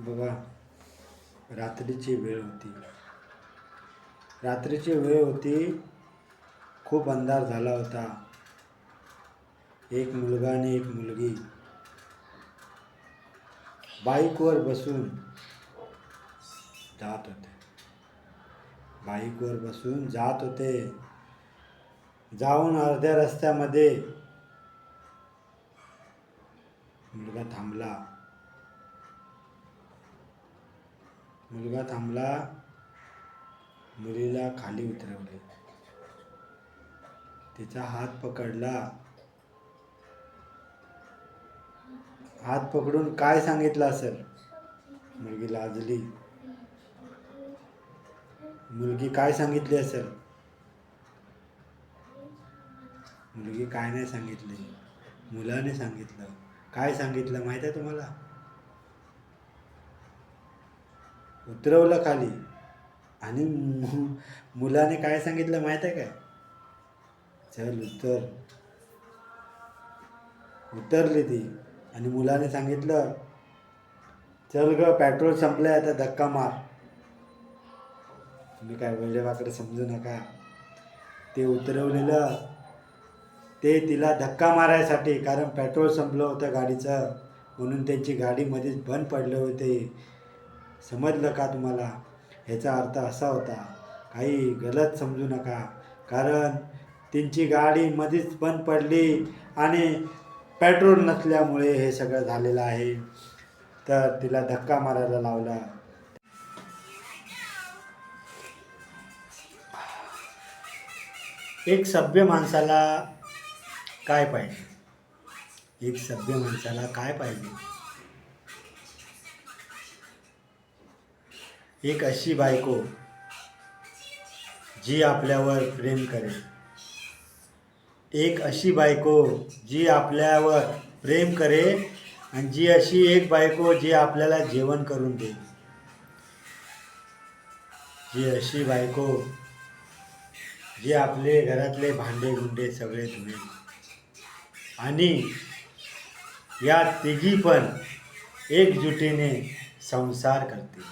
बघा रात्रीची वेळ होती. रात्रीची वेळ होती खूप अंधार झाला होता. एक मुलगा आणि एक मुलगी. बाईकवर बसून जात होते. बाईकवर बसून जात होते. जाऊन अर्ध्या रस्त्यामध्ये मुलगा थांबला. मुलगा थांबला. मुलीला खाली उतरवले. तिचा हात पकडला. हात पकडून काय सांगितलं असेल? मुलगी लाजली. मुलगी काय सांगितली असेल? मुलगी काय नाही सांगितली. मुलाने सांगितलं. काय सांगितलं माहिती आहे तुम्हाला? उतरवलं खाली. आणि मु- मुलाने काय सांगितलं माहिती आहे काय? चल उतर. उतरली ती. आणि मुलाने सांगितलं चल ग पेट्रोल संपलंय आता धक्का मार. तुम्ही काय वेळेवाकडे समजू नका. ते उतरवलेलं ते तिला धक्का मारायसाठी कारण पेट्रोल संपलं होतं गाडीचं. म्हणून त्यांची गाडी मध्येच बंद पडले होते. समजलं का तुम्हाला? ह्याचा अर्थ असा होता काही गलत समजू नका कारण त्यांची गाडी मध्येच बंद पडली आणि पेट्रोल नसल्यामुळे हे सगळं झालेलं आहे. तर तिला धक्का मारायला लावला. एक सभ्य माणसाला काय पाहिजे? एक सभ्य माणसाला काय पाहिजे? एक अशी बायको जी आपल्यावर प्रेम करेल. एक अशी बायको जी आपल्यावर प्रेम करेल आणि जी अशी एक बायको जी आपल्याला जेवण करून देईल. जी अशी बायको जी आपले घरातले भांडे गुंडे सगळे धुवेल. आणि या तिघी पण एकजुटीने संसार करतील.